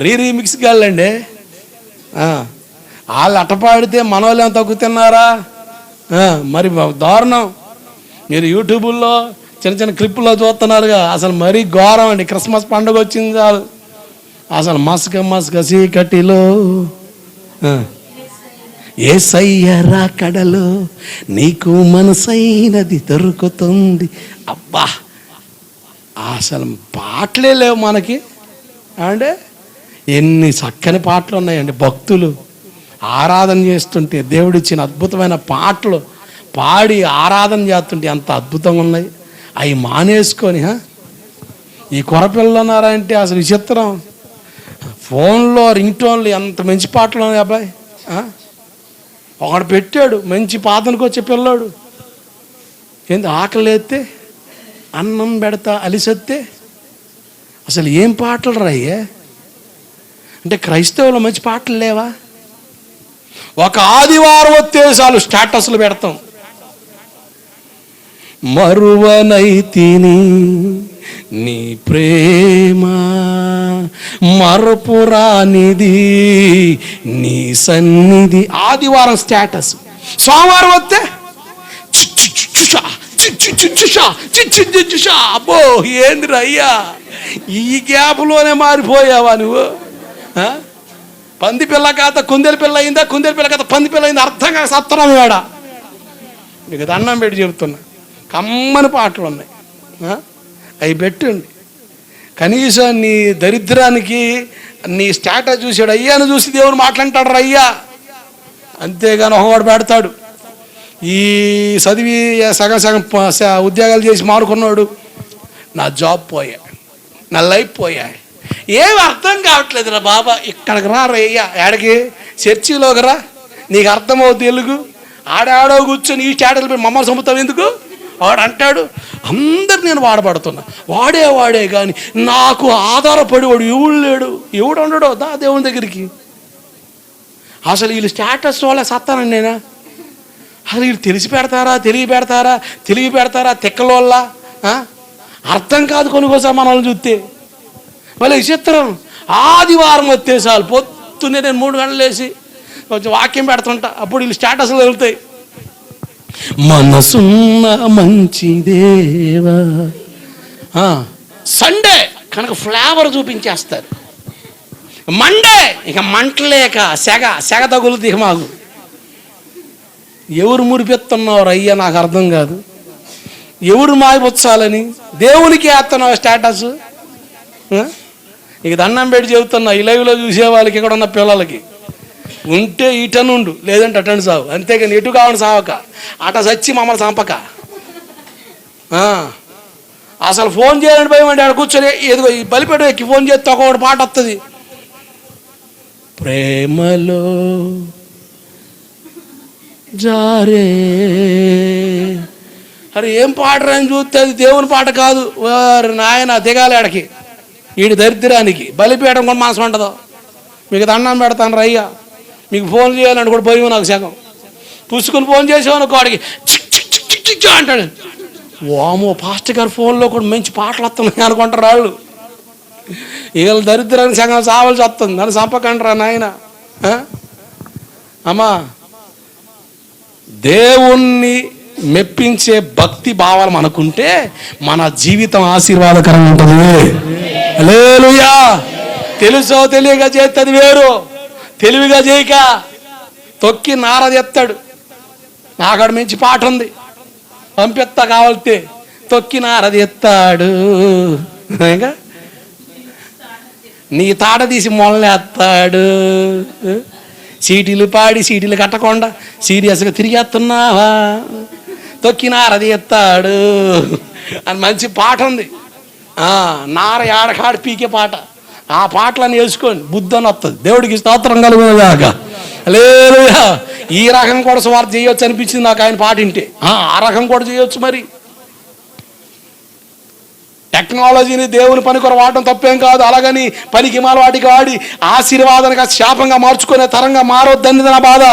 రీ remix గాళ్ళండి వాళ్ళు అటపాడితే మన వాళ్ళు ఏం తక్కువ తిన్నారా మరి దారుణం. మీరు యూట్యూబుల్లో చిన్న చిన్న క్లిప్పుల్లో చూస్తున్నారుగా అసలు మరీ ఘోరం అండి. క్రిస్మస్ పండుగ వచ్చింది చాలు. అసలు మస్క మస్క చీకటిలో ఏ సయ్యరా కడలో నీకు మనసైనది దొరుకుతుంది. అబ్బా! అసలు పాటలే లేవు మనకి. అంటే ఎన్ని చక్కని పాటలు ఉన్నాయండి. భక్తులు ఆరాధన చేస్తుంటే దేవుడిచ్చిన అద్భుతమైన పాటలు పాడి ఆరాధన చేస్తుంటే ఎంత అద్భుతంగా ఉన్నాయి. అవి మానేసుకొని ఈ కొరపిల్లలు ఉన్నారంటే అసలు విచిత్రం. ఫోన్లో రింగ్ టోన్లు ఎంత మంచి పాటలు ఉన్నాయి అబ్బాయి ఒకడు పెట్టాడు మంచి పాతనికి వచ్చే పిల్లోడు. ఏంది ఆకలి ఎత్తే అన్నం పెడతా అలిసెత్తే? అసలు ఏం పాటలు రాయ్యే అంటే క్రైస్తవులు మంచి పాటలు లేవా ఒక ఆదివారం వస్తే చాలు స్టేటస్లు పెడతాం మరువనైతిని నీ ప్రేమ మరపురానిది నీ సన్నిధి ఆదివారం స్టేటస్ సోమవారం వస్తే చుషా, చి అబ్బో ఏందిరా అయ్యా ఈ గ్యాప్లోనే మారిపోయావా నువ్వు పంది పిల్ల కాత కుందేలు పిల్ల అయిందా? కుందేలు పిల్ల కాత పంది పిల్ల అయిందా? అర్థం కాక సత్తనం వేడ. మీకు దండం పెట్టి చెబుతున్నా. కమ్మని పాటలు ఉన్నాయి. అవి పెట్టండి. కనీసం నీ దరిద్రానికి నీ స్టేటస్ చూసాడు అయ్యాను చూసి దేవుడు మాట్లాంటాడు అయ్యా. అంతేగాని ఒకవాడు పెడతాడు. ఈ చదివి సగం సగం స- ఉద్యోగాలు చేసి మారుకున్నాడు నా జాబ్ పోయా. నా లైఫ్ పోయా. ఏం అర్థం కావట్లేదు రా బాబా. ఇక్కడికి రా రయ్యా ఆడికి చర్చిలోకి రా. నీకు అర్థమవు తెలుగు? ఆడాడో కూర్చొని ఈ చాటలు మమ్మల్ని చంపుతావు ఎందుకు? వాడు అంటాడు అందరు నేను వాడబడుతున్నా. వాడే వాడే కానీ నాకు ఆధారపడి వాడు ఎవడు లేడు? ఎవడు ఉండడో దా దేవుని దగ్గరికి. అసలు వీళ్ళు స్టేటస్ వాళ్ళ సత్తానండి నేనా? అసలు వీళ్ళు తెలిసి పెడతారా తెలియ పెడతారా తెలియ పెడతారా తిక్కలోళ్ళ? అర్థం కాదు కొనుకోసా మనల్ని చూస్తే. మళ్ళీ విచిత్రం. ఆదివారం వస్తే చాలు. పొద్దున్నే నేను మూడు గంటలు వేసి కొంచెం వాక్యం పెడుతుంటా. అప్పుడు వీళ్ళు స్టేటస్లు వెళ్తాయి. మనసున్న మంచి దేవా. సండే కనుక ఫ్లేవర్ చూపించేస్తారు. మండే ఇక మంటలేక సెగ సెగ తగులు ఇక మాకు. ఎవరు మురిపెత్తున్నారు అయ్యా నాకు అర్థం కాదు. ఎవరు మాయపుచ్చాలని దేవునికి వేస్తున్నావు స్టేటస్? ఇక దండం పెట్టి చెబుతున్నా ఈ లైవ్లో చూసే వాళ్ళకి ఇక్కడ ఉన్న పిల్లలకి. ఉంటే ఇటనుండు లేదంటే అటను సావు. అంతేగాని ఎటు కావని సావక. అట చచ్చి మమ్మల్ని చంపక. అసలు ఫోన్ చేయాలని భయం అంటే ఆడ కూర్చొని ఏదిగో ఈ బలిపెట్టు ఎక్కి ఫోన్ చేస్తే ఒకటి పాట వస్తుంది ప్రేమలో జారే. అరే ఏం పాటరా అని చూస్తే అది దేవుని పాట కాదు. వారి నాయన దిగాలి ఆడకి. వీడి దరిద్రానికి బలిపీయడం కూడా మనసు ఉండదు మీకు దండం పెడతాను రయ్యా. మీకు ఫోన్ చేయాలంటే కూడా భయం నాకు సగం పుసుకుని ఫోన్ చేసేవాను వాడికి చిక్ చిక్ అంటాడు. వామో పాస్టర్ గారు ఫోన్లో కూడా మంచి పాటలు వస్తున్నాయి అనుకుంటారు వాళ్ళు. వీళ్ళ దరిద్రానికి సగం చావాల్సి వస్తుంది నన్ను చంపకండి నాయన. అమ్మా దేవుణ్ణి మెప్పించే భక్తి భావాలు మనకుంటే మన జీవితం ఆశీర్వాదకరంగా ఉంటుంది. హల్లెలూయా. తెలుసో తెలియక చేస్తుంది వేరు. తెలివిగా చేయక తొక్కి నార ఎత్తాడు నాకాడ మంచి పాట ఉంది. పంపిస్తా కావాలితే తొక్కి నారది ఎత్తాడు ఇంకా? నీ తాట తీసి మొలలేస్తాడు. సీటీలు పాడి సీటీలు కట్టకుండా సీరియస్గా తిరిగేస్తున్నావా? తొక్కినారది ఎత్తాడు అని మంచి పాట ఉంది. నార ఏడకాడు పీకే పాట. ఆ పాటలను వేసుకోండి బుద్ధి అని వస్తుంది దేవుడికి స్తోత్రం కలుగుదాకా లేదు ఈ రకం కూడా స్వార్థ చేయొచ్చు అనిపించింది నాకు ఆయన పాట వింటే. ఆ ఆ రకం కూడా చేయొచ్చు మరి. టెక్నాలజీని దేవుని పనికొర వాడటం తప్పేం కాదు. అలాగని పనికి మాల వాటికి వాడి ఆశీర్వాదనగా శాపంగా మార్చుకునే తరంగా మారొద్దని నా బాధ.